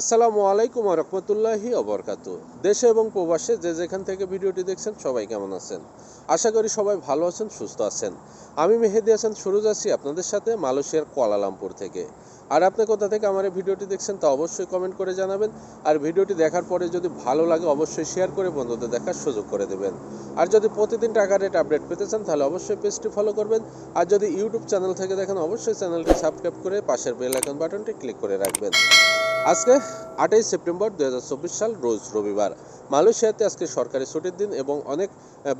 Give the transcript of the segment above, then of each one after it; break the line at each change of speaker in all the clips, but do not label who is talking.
আসসালামু আলাইকুম রহমতুল্লাহি অবরকাত দেশে এবং প্রবাসে যে যেখান থেকে ভিডিওটি দেখছেন, সবাই কেমন আছেন? আশা করি সবাই ভালো আছেন, সুস্থ আছেন। আমি মেহেদি হাসান, সুরজ আছি আপনাদের সাথে মালয়েশিয়ার কোয়ালালামপুর থেকে। আর আপনি কোথা থেকে আমার এই ভিডিওটি দেখছেন তা অবশ্যই কমেন্ট করে জানাবেন। আর ভিডিওটি দেখার পরে যদি ভালো লাগে, অবশ্যই শেয়ার করে বন্ধুদের দেখার সুযোগ করে দেবেন। আর যদি প্রতিদিন টাকা রেট আপডেট পেতে চান, তাহলে অবশ্যই পেজটি ফলো করবেন। আর যদি ইউটিউব চ্যানেল থেকে দেখেন, অবশ্যই চ্যানেলটি সাবস্ক্রাইব করে পাশের বেল আইকন বাটনটি ক্লিক করে রাখবেন। আজকে আটই সেপ্টেম্বর দু হাজার চব্বিশ সাল, রোজ রবিবার। মালয়েশিয়াতে আজকে সরকারি ছুটির দিন এবং অনেক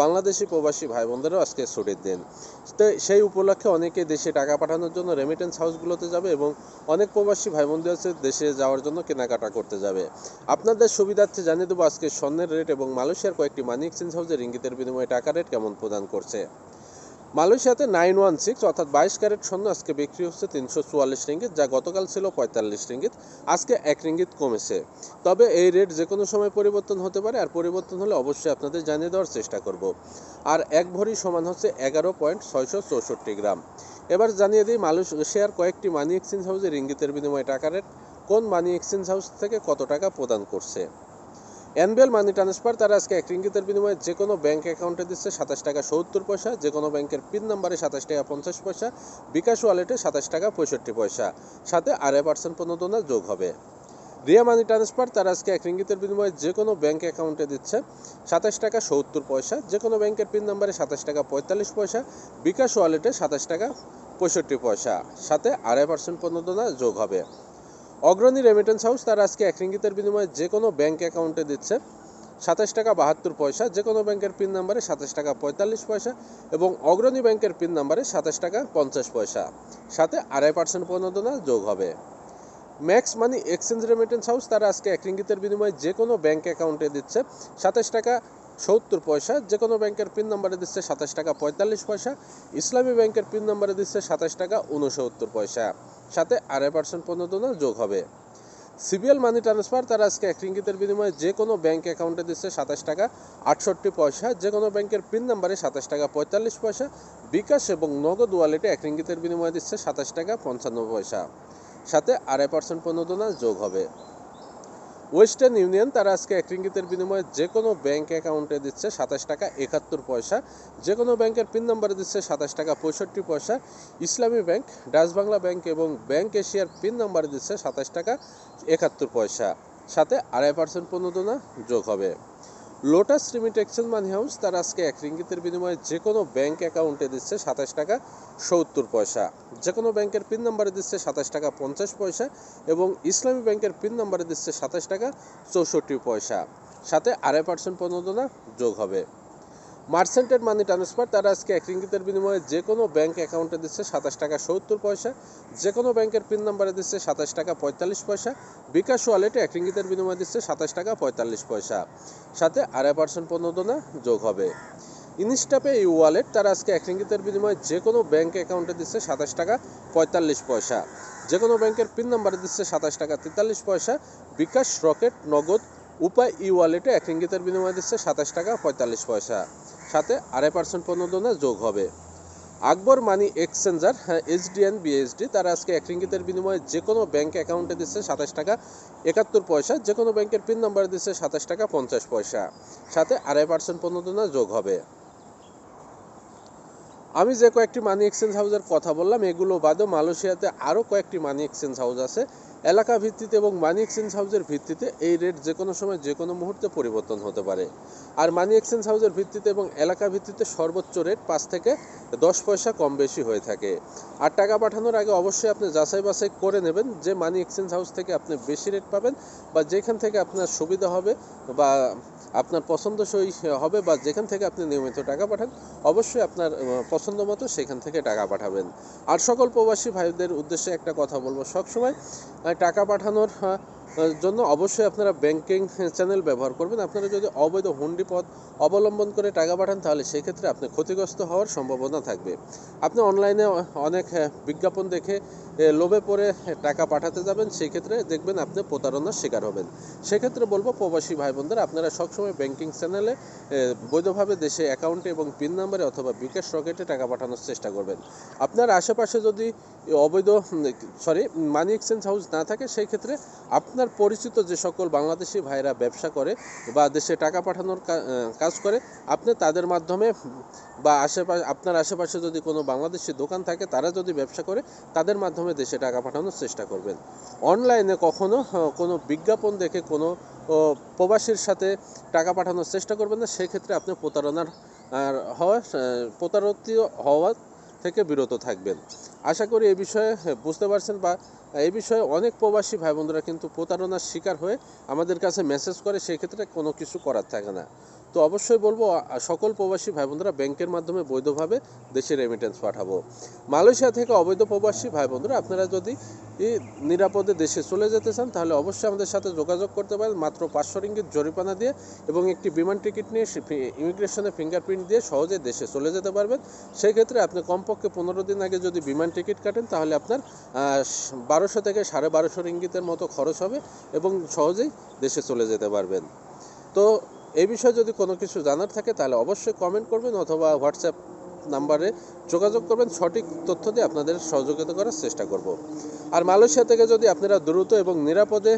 বাংলাদেশি প্রবাসী ভাই বোনদেরও আজকে ছুটির দিন। তো সেই উপলক্ষে অনেকে দেশে টাকা পাঠানোর জন্য রেমিটেন্স হাউসগুলোতে যাবে এবং অনেক প্রবাসী ভাই বোনদের আছে দেশে যাওয়ার জন্য কেনাকাটা করতে যাবে। আপনাদের সুবিধার্থে জানিয়ে দেবো আজকে স্বর্ণের রেট এবং মালয়েশিয়ার কয়েকটি মানি এক্সচেঞ্জ হাউসের ইঙ্গিতের বিনিময়ে টাকা রেট কেমন প্রদান করছে। মালয়েশিয়াতে নাইন ওয়ান সিক্স অর্থাৎ বাইশ ক্যারেট স্বর্ণ আজকে বিক্রি হচ্ছে তিনশো চুয়াল্লিশ রিঙ্গিত, যা গতকাল ছিল পঁয়তাল্লিশ রিঙ্গিত, আজকে এক রিঙ্গিত কমেছে। তবে এই রেট যে কোনো সময় পরিবর্তন হতে পারে, আর পরিবর্তন হলে অবশ্যই আপনাদের জানিয়ে দেওয়ার চেষ্টা করব। আর এক ভরি সমান হচ্ছে এগারো পয়েন্ট ছয়শো চৌষট্টি গ্রাম। এবার জানিয়ে দিই, মালয়েশিয়ার কয়েকটি মানি এক্সচেঞ্জ হাউসে রিঙ্গিতের বিনিময়ে টাকা রেট, কোন মানি এক্সচেঞ্জ হাউস থেকে কত টাকা প্রদান করছে? এনবিএল মানি ট্রান্সফার, তারা আজকে এক রিঙ্গিতের বিনিময়ে যে কোনো ব্যাংক অ্যাকাউন্টে দিচ্ছে সাতাশ টাকা সত্তর পয়সা যে কোনো ব্যাংকের পিন নাম্বারে সাতাশ টাকা পঞ্চাশ পয়সা, বিকাশ ওয়ালেটে সাতাশ টাকা পঁয়ষট্টি পয়সা। সাথে আড়াই পার্সেন্ট প্রণোদনা যোগ হবে। রিয়া মানি ট্রান্সফার, তারা আজকে এক রিঙ্গিতের বিনিময়ে যে কোনো ব্যাংক অ্যাকাউন্টে দিচ্ছে সাতাশ টাকা সত্তর পয়সা যে কোনো ব্যাংকের পিন নাম্বারে সাতাশ টাকা পঁয়তাল্লিশ পয়সা, বিকাশ ওয়ালেটে সাতাশ টাকা পঁয়ষট্টি পয়সা। সাথে আড়াই পার্সেন্ট প্রণোদনা যোগ হবে। অগ্রণী রেমিটেন্স হাউস তারা আজকে এক রিঙ্গিতের বিনিময়ে যে কোনো ব্যাংক অ্যাকাউন্টে দিচ্ছে। সাতাশ টাকা বাহাত্তর পয়সা যে কোনো ব্যাংকের পিন নাম্বারে সাতাশ টাকা পঁয়তাল্লিশ পয়সা এবং অগ্রণী ব্যাংকের পিন নাম্বারে সাতাশ টাকা পঞ্চাশ পয়সা। সাথে আড়াই পার্সেন্ট প্রণোদনা যোগ হবে। Max money exchange remittance house তারা আজকে এক রিঙ্গিতের বিনিময়ে যে কোনো ব্যাংক অ্যাকাউন্টে দিচ্ছে সাতাশ টাকা সত্তর পয়সা যে কোনো ব্যাংকের পিন নাম্বারে দিচ্ছে সাতাশ টাকা পঁয়তাল্লিশ পয়সা, ইসলামী ব্যাংকের পিন নাম্বারে দিচ্ছে সাতাশ টাকা উনসত্তর পয়সা। সাথে আড়াই পার্সেন্ট প্রণোদনা যোগ হবে। সিবিএল মানি ট্রান্সফার তারা আজকে এক রিঙ্গিতের বিনিময়ে যে কোনো ব্যাঙ্ক অ্যাকাউন্টে দিচ্ছে সাতাশ টাকা আটষট্টি পয়সা, যে কোনো ব্যাংকের পিন নাম্বারে সাতাশ টাকা পঁয়তাল্লিশ পয়সা, বিকাশ এবং নগদ ওয়ালেটে এক রিঙ্গিতের বিনিময়ে দিচ্ছে সাতাশ টাকা পঞ্চান্ন পয়সা। সাথে আড়াই পার্সেন্ট প্রণোদনা যোগ হবে। ওয়েস্টার্ন ইউনিয়ন তারা আজকে এক রিঙ্গিতের বিনিময়ে যে কোনো ব্যাঙ্ক অ্যাকাউন্টে দিচ্ছে সাতাশ টাকা একাত্তর পয়সা, যে কোনো ব্যাংকের পিন নাম্বারে দিচ্ছে সাতাশ টাকা পঁয়ষট্টি পয়সা। Islami bank, Dutch Bangla bank এবং ব্যাংক এশিয়ার পিন নাম্বারে দিচ্ছে সাতাশ টাকা একাত্তর পয়সা। সাথে আড়াই পার্সেন্ট প্রণোদনা যোগ হবে। Lotus remit exchange money house তার আজকে এক রিঙ্গিতের বিনিময়ে যে কোনো ব্যাংক অ্যাকাউন্টে দিচ্ছে সাতাশ টাকা সত্তর পয়সা। যে কোনো ব্যাংকের পিন নাম্বারে দিচ্ছে সাতাশ টাকা পঞ্চাশ পয়সা এবং ইসলামী ব্যাংকের পিন নাম্বারে দিচ্ছে সাতাশ টাকা চৌষট্টি পয়সা। সাথে আড়াই পার্সেন্ট প্রণোদনা যোগ হবে। মার্সেন্টেড মানি ট্রান্সফার তারা আজকে এক রিঙ্গিতের বিনিময়ে যে কোনো ব্যাংক অ্যাকাউন্টে দিচ্ছে সাতাশ টাকা সত্তর পয়সা যে কোনো ব্যাংকের পিন নাম্বারে দিচ্ছে সাতাশ টাকা পঁয়তাল্লিশ পয়সা বিকাশ ওয়ালেটে এক রিঙ্গিতের বিনিময়ে দিচ্ছে সাতাশ টাকা পঁয়তাল্লিশ পয়সা। সাথে আড়াই পার্সেন্ট প্রণোদনা যোগ হবে। ইনস্টাপে এই ওয়ালেট তারা আজকে এক রিঙ্গিতের বিনিময়ে যে কোনো ব্যাংক অ্যাকাউন্টে দিচ্ছে সাতাশ টাকা পঁয়তাল্লিশ পয়সা যে কোনো ব্যাংকের পিন নাম্বারে দিচ্ছে সাতাশ টাকা তেতাল্লিশ পয়সা বিকাশ রকেট নগদ উপায় ই ওয়ালেটে এক রিঙ্গিতের বিনিময়ে দিচ্ছে সাতাশ টাকা পঁয়তাল্লিশ পয়সা। সাথে আড়াই পার্সেন্ট প্রণোদনা যোগ হবে। আকবর মানি এক্সচেঞ্জার এইচডিএন বিএসডি, তারা আজকে এক রিঙ্গিতের বিনিময়ে যে কোনো ব্যাংক অ্যাকাউন্টে দিচ্ছে সাতাশ টাকা একাত্তর পয়সা যে কোনো ব্যাংকের পিন নাম্বার দিচ্ছে সাতাশ টাকা পঞ্চাশ পয়সা। সাথে আড়াই পার্সেন্ট প্রণোদনা যোগ হবে। আমি যে কয়েকটি মানি এক্সচেঞ্জ হাউসের কথা বললাম, এগুলো বাদেও মালয়েশিয়াতে আরও কয়েকটি মানি এক্সচেঞ্জ হাউস আছে। এলাকা ভিত্তিতে এবং মানি এক্সচেঞ্জ হাউসের ভিত্তিতে এই রেট যে কোনো সময় যে কোনো মুহূর্তে পরিবর্তন হতে পারে। আর মানি এক্সচেঞ্জ হাউসের ভিত্তিতে এবং এলাকা ভিত্তিতে সর্বোচ্চ রেট পাঁচ থেকে দশ পয়সা কম বেশি হয়ে থাকে। আর টাকা পাঠানোর আগে অবশ্যই আপনি যাচাই বাছাই করে নেবেন যে মানি এক্সচেঞ্জ হাউস থেকে আপনি বেশি রেট পাবেন বা যেখান থেকে আপনার সুবিধা হবে বা আপনার পছন্দসই হবে বা যেখান থেকে আপনি নিয়মিত টাকা পাঠান, অবশ্যই আপনার পছন্দ মতো সেখান থেকে টাকা পাঠাবেন। আর সকল প্রবাসী ভাইদের উদ্দেশ্যে একটা কথা বলব সবসময় টাকা পাঠানোর জন্য অবশ্যই আপনারা ব্যাংকিং চ্যানেল ব্যবহার করবেন। আপনারা যদি অবৈধ হুন্ডি পথ অবলম্বন করে টাকা পাঠান, তাহলে সেক্ষেত্রে আপনি ক্ষতিগ্রস্ত হওয়ার সম্ভাবনা থাকবে। আপনি অনলাইনে অনেক বিজ্ঞাপন দেখে লোভে পড়ে টাকা পাঠাতে যাবেন সেই ক্ষেত্রে দেখবেন আপনি প্রতারণার শিকার হবেন। সেক্ষেত্রে বলব, প্রবাসী ভাই বোনদের আপনারা সবসময় ব্যাংকিং চ্যানেলে বৈধভাবে দেশে অ্যাকাউন্টে এবং পিন নাম্বারে অথবা বিকাশ রকেটে টাকা পাঠানোর চেষ্টা করবেন। আপনার আশেপাশে যদি অবৈধ সরি মানি এক্সচেঞ্জ হাউস না থাকে সেই ক্ষেত্রে আপনার পরিচিত যে সকল বাংলাদেশি ভাইরা ব্যবসা করে বা দেশে টাকা পাঠানোর কাজ করে, আপনি তাদের মাধ্যমে বা আশেপাশে, আপনার আশেপাশে যদি কোনো বাংলাদেশি দোকান থাকে, তারা যদি ব্যবসা করে, তাদের মাধ্যমে দেশে টাকা পাঠানোর চেষ্টা করবেন। অনলাইনে কখনো কোনো বিজ্ঞাপন দেখে কোনো প্রবাসীর সাথে টাকা পাঠানোর চেষ্টা করবেন না। সেক্ষেত্রে আপনি প্রতারণার হওয়া প্রতারিত হওয়া থেকে বিরত থাকবেন। আশা করি এই বিষয়ে বুঝতে পারছেন বা এই বিষয়ে অনেক প্রবাসী ভাই বোনরা কিন্তু প্রতারণার শিকার হয়ে আমাদের কাছে মেসেজ করে, সেক্ষেত্রে কোনো কিছু করার থাকে না। তো অবশ্যই বলব সকল প্রবাসী ভাই বোনরা ব্যাংকের মাধ্যমে বৈধভাবে দেশে রেমিটেন্স পাঠাবো। মালয়েশিয়া থেকে অবৈধ প্রবাসী ভাই বোনরা আপনারা যদি নিরাপদে দেশে চলে যেতে চান, তাহলে অবশ্যই আমাদের সাথে যোগাযোগ করতে পারেন। মাত্র পাঁচশো রিঙ্গিত জরিমানা দিয়ে এবং একটি বিমান টিকিট নিয়ে ইমিগ্রেশনে ফিঙ্গারপ্রিন্ট দিয়ে সহজে দেশে চলে যেতে পারবেন। সেই ক্ষেত্রে আপনি কমপক্ষে পনেরো দিন আগে যদি বিমান টিকিট কাটেন, তাহলে আপনার বারোশো থেকে সাড়ে বারোশো রিঙ্গিতের মতো খরচ হবে এবং সহজেই দেশে চলে যেতে পারবেন। তো এই বিষয়ে যদি কোনো কিছু জানার থাকে, তাহলে অবশ্যই কমেন্ট করবেন অথবা হোয়াটসঅ্যাপ নাম্বারে যোগাযোগ করবেন। সঠিক তথ্য দিয়ে আপনাদের সহযোগিতা করার চেষ্টা করব। আর মালয়েশিয়া থেকে যদি আপনারা দ্রুত এবং নিরাপদে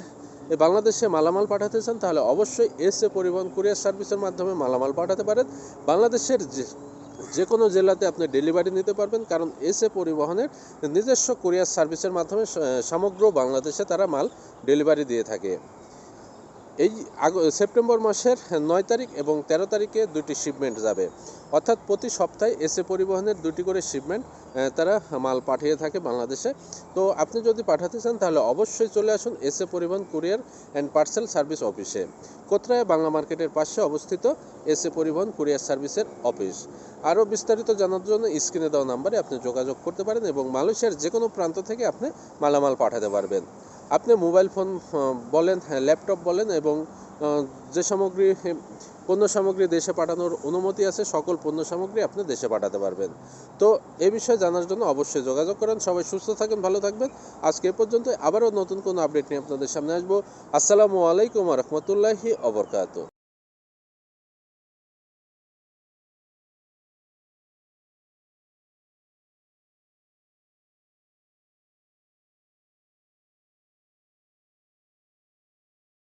বাংলাদেশে মালামাল পাঠাতে চান, তাহলে অবশ্যই এস এ পরিবহন কুরিয়ার সার্ভিসের মাধ্যমে মালামাল পাঠাতে পারেন। বাংলাদেশের যে যে কোনো জেলাতে আপনি ডেলিভারি নিতে পারবেন, কারণ এস এ পরিবহনের নিজস্ব কুরিয়ার সার্ভিসের মাধ্যমে সমগ্র বাংলাদেশে তারা মাল ডেলিভারি দিয়ে থাকে। এই আগ সেপ্টেম্বর মাসের নয় তারিখ এবং তেরো তারিখে দুটি শিপমেন্ট যাবে। অর্থাৎ প্রতি সপ্তাহে এসে পরিবহনের দুটি করে শিপমেন্ট তারা মাল পাঠিয়ে থাকে বাংলাদেশে। তো আপনি যদি পাঠাতে চান, তাহলে অবশ্যই চলে আসুন এসে পরিবহন কুরিয়ার অ্যান্ড পার্সেল সার্ভিস অফিসে। কোথায় বাংলা মার্কেটের পাশে অবস্থিত এসে পরিবহন কুরিয়ার সার্ভিসের অফিস। আরও বিস্তারিত জানার জন্য স্ক্রিনে দেওয়া নাম্বারে আপনি যোগাযোগ করতে পারেন এবং মালয়েশিয়ার যে কোনো প্রান্ত থেকে আপনি মালামাল পাঠাতে পারবেন। আপনি মোবাইল ফোন বলেন হ্যাঁ ল্যাপটপ বলেন এবং যে সামগ্রী পণ্য সামগ্রী দেশে পাঠানোর অনুমতি আছে, সকল পণ্য সামগ্রী আপনি দেশে পাঠাতে পারবেন। তো এ বিষয়ে জানার জন্য অবশ্যই যোগাযোগ করেন। সবাই সুস্থ থাকেন, ভালো থাকবেন। আজকে এ পর্যন্ত আবারও নতুন কোনো আপডেট নিয়ে আপনাদের সামনে আসব। আসসালামু আলাইকুম রহমতুল্লাহি অবরকাত